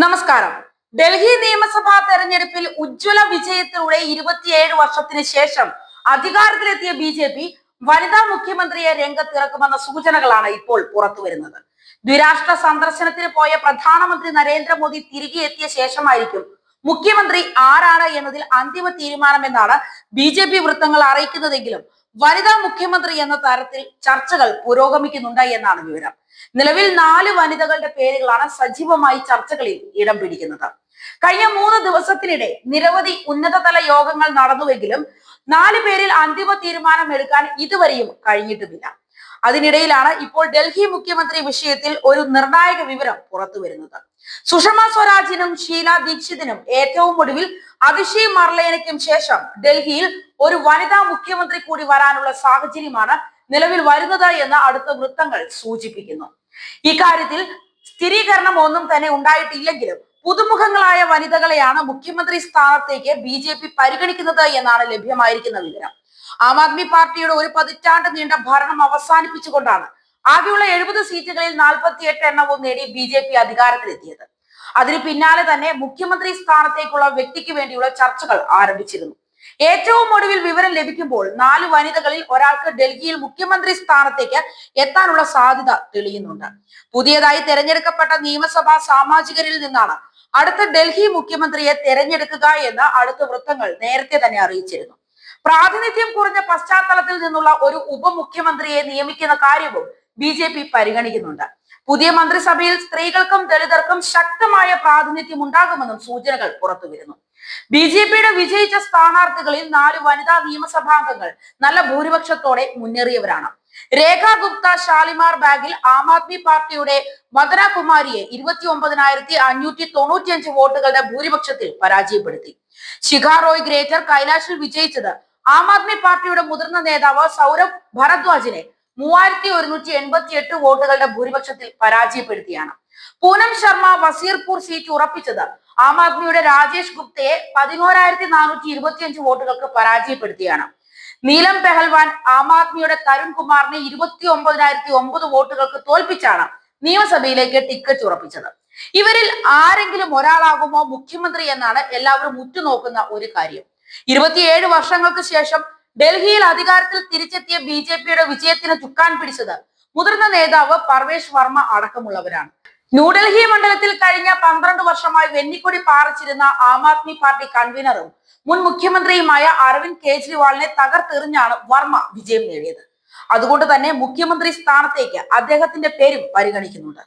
നമസ്കാരം. ഡൽഹി നിയമസഭാ തെരഞ്ഞെടുപ്പിൽ ഉജ്ജ്വല വിജയത്തിലൂടെ ഇരുപത്തിയേഴ് വർഷത്തിന് ശേഷം അധികാരത്തിലെത്തിയ ബി ജെ പി വനിതാ മുഖ്യമന്ത്രിയെ രംഗത്തിറക്കുമെന്ന സൂചനകളാണ് ഇപ്പോൾ പുറത്തു വരുന്നത് ദ്വിരാഷ്ട്ര സന്ദർശനത്തിന് പോയ പ്രധാനമന്ത്രി നരേന്ദ്രമോദി തിരികെ എത്തിയ ശേഷമായിരിക്കും മുഖ്യമന്ത്രി ആരാണ് എന്നതിൽ അന്തിമ തീരുമാനമെന്നാണ് ബി ജെ പി വൃത്തങ്ങൾ അറിയിക്കുന്നതെങ്കിലും വനിതാ മുഖ്യമന്ത്രി എന്ന തരത്തിൽ ചർച്ചകൾ പുരോഗമിക്കുന്നുണ്ട് എന്നാണ് വിവരം. നിലവിൽ നാല് വനിതകളുടെ പേരുകളാണ് സജീവമായി ചർച്ചകളിൽ ഇടം പിടിക്കുന്നത്. കഴിഞ്ഞ മൂന്ന് ദിവസത്തിനിടെ നിരവധി ഉന്നതതല യോഗങ്ങൾ നടന്നുവെങ്കിലും നാല് പേരിൽ അന്തിമ തീരുമാനം എടുക്കാൻ ഇതുവരെയും കഴിഞ്ഞിട്ടുമില്ല. അതിനിടയിലാണ് ഇപ്പോൾ ഡൽഹി മുഖ്യമന്ത്രി വിഷയത്തിൽ ഒരു നിർണായക വിവരം പുറത്തു വരുന്നത് സുഷമ സ്വരാജിനും ഷീല ദീക്ഷിതിനും ഏറ്റവും ഒടുവിൽ അഭിഷേക് മർലേനയ്ക്കും ശേഷം ഡൽഹിയിൽ ഒരു വനിതാ മുഖ്യമന്ത്രി കൂടി വരാനുള്ള സാഹചര്യമാണ് നിലവിൽ വരുന്നത് എന്ന് അടുത്ത വൃത്തങ്ങൾ സൂചിപ്പിക്കുന്നു. ഇക്കാര്യത്തിൽ സ്ഥിരീകരണം ഒന്നും തന്നെ ഉണ്ടായിട്ടില്ലെങ്കിലും പുതുമുഖങ്ങളായ വനിതകളെയാണ് മുഖ്യമന്ത്രി സ്ഥാനത്തേക്ക് ബി ജെ പി പരിഗണിക്കുന്നത് എന്നാണ് ലഭ്യമായിരിക്കുന്ന വിവരം. ആം ആദ്മി പാർട്ടിയുടെ ഒരു പതിറ്റാണ്ട് നീണ്ട ഭരണം അവസാനിപ്പിച്ചുകൊണ്ടാണ് ആകെയുള്ള എഴുപത് സീറ്റുകളിൽ നാൽപ്പത്തി എട്ട് എണ്ണവും നേടി ബി ജെ പി അധികാരത്തിലെത്തിയത്. അതിന് പിന്നാലെ തന്നെ മുഖ്യമന്ത്രി സ്ഥാനത്തേക്കുള്ള വ്യക്തിക്ക് വേണ്ടിയുള്ള ചർച്ചകൾ ആരംഭിച്ചിരുന്നു. ഏറ്റവും ഒടുവിൽ വിവരം ലഭിക്കുമ്പോൾ നാല് വനിതകളിൽ ഒരാൾക്ക് ഡൽഹിയിൽ മുഖ്യമന്ത്രി സ്ഥാനത്തേക്ക് എത്താനുള്ള സാധ്യത തെളിയുന്നുണ്ട്. പുതിയതായി തെരഞ്ഞെടുക്കപ്പെട്ട നിയമസഭാ സാമാജികരിൽ നിന്നാണ് അടുത്ത ഡൽഹി മുഖ്യമന്ത്രിയെ തെരഞ്ഞെടുക്കുക എന്ന് അടുത്ത വൃത്തങ്ങൾ നേരത്തെ തന്നെ അറിയിച്ചിരുന്നു. പ്രാതിനിധ്യം കുറഞ്ഞ പശ്ചാത്തലത്തിൽ നിന്നുള്ള ഒരു ഉപമുഖ്യമന്ത്രിയെ നിയമിക്കുന്ന കാര്യവും ബി പരിഗണിക്കുന്നുണ്ട്. പുതിയ മന്ത്രിസഭയിൽ സ്ത്രീകൾക്കും ദളിതർക്കും ശക്തമായ പ്രാതിനിധ്യം ഉണ്ടാകുമെന്നും സൂചനകൾ പുറത്തുവരുന്നു. ബി ജെ പിയുടെ വിജയിച്ച സ്ഥാനാർത്ഥികളിൽ നാല് വനിതാ നിയമസഭാംഗങ്ങൾ നല്ല ഭൂരിപക്ഷത്തോടെ മുന്നേറിയവരാണ്. രേഖ ഗുപ്ത ഷാലിമാർ ബാഗിൽ ആം ആദ്മി പാർട്ടിയുടെ മദന കുമാരിയെ ഇരുപത്തി ഒമ്പതിനായിരത്തി അഞ്ഞൂറ്റി തൊണ്ണൂറ്റിയഞ്ച് വോട്ടുകളുടെ ഭൂരിപക്ഷത്തിൽ പരാജയപ്പെടുത്തി. ശിഖാ റോയ് ഗ്രേറ്റർ കൈലാഷിൽ വിജയിച്ചത് ആം ആദ്മി പാർട്ടിയുടെ മുതിർന്ന നേതാവ് സൗരഭ് ഭരദ്വാജിനെ മൂവായിരത്തി ഒരുന്നൂറ്റി എൺപത്തി എട്ട് വോട്ടുകളുടെ ഭൂരിപക്ഷത്തിൽ പരാജയപ്പെടുത്തിയാണ്. പൂനം ശർമ്മ വസീർപൂർ സീറ്റ് ഉറപ്പിച്ചത് ആം ആദ്മിയുടെ രാജേഷ് ഗുപ്തയെ പതിനോരായിരത്തി നാനൂറ്റി ഇരുപത്തിയഞ്ച് വോട്ടുകൾക്ക് പരാജയപ്പെടുത്തിയാണ്. നീലം പെഹൽവാൻ ആം ആദ്മിയുടെ തരുൺ കുമാറിനെ ഇരുപത്തി ഒമ്പതിനായിരത്തി ഒമ്പത് വോട്ടുകൾക്ക് തോൽപ്പിച്ചാണ് നിയമസഭയിലേക്ക് ടിക്കറ്റ് ഉറപ്പിച്ചത്. ഇവരിൽ ആരെങ്കിലും ഒരാളാകുമോ മുഖ്യമന്ത്രി എന്നാണ് എല്ലാവരും ഉറ്റുനോക്കുന്ന ഒരു കാര്യം. ഇരുപത്തിയേഴ് വർഷങ്ങൾക്ക് ശേഷം ഡൽഹിയിൽ അധികാരത്തിൽ തിരിച്ചെത്തിയ ബി ജെ പിയുടെ വിജയത്തിന് ചുക്കാൻ പിടിച്ചത് മുതിർന്ന നേതാവ് പർവേഷ് വർമ്മ അടക്കമുള്ളവരാണ്. ന്യൂഡൽഹി മണ്ഡലത്തിൽ കഴിഞ്ഞ പന്ത്രണ്ട് വർഷമായി വെന്നിക്കൊടി പാറിച്ചിരുന്ന ആം ആദ്മി പാർട്ടി കൺവീനറും മുൻ മുഖ്യമന്ത്രിയുമായ അരവിന്ദ് കെജ്രിവാളിനെ തകർത്തെറിഞ്ഞാണ് വർമ്മ വിജയം നേടിയത്. അതുകൊണ്ട് തന്നെ മുഖ്യമന്ത്രി സ്ഥാനത്തേക്ക് അദ്ദേഹത്തിന്റെ പേരും പരിഗണിക്കുന്നുണ്ട്.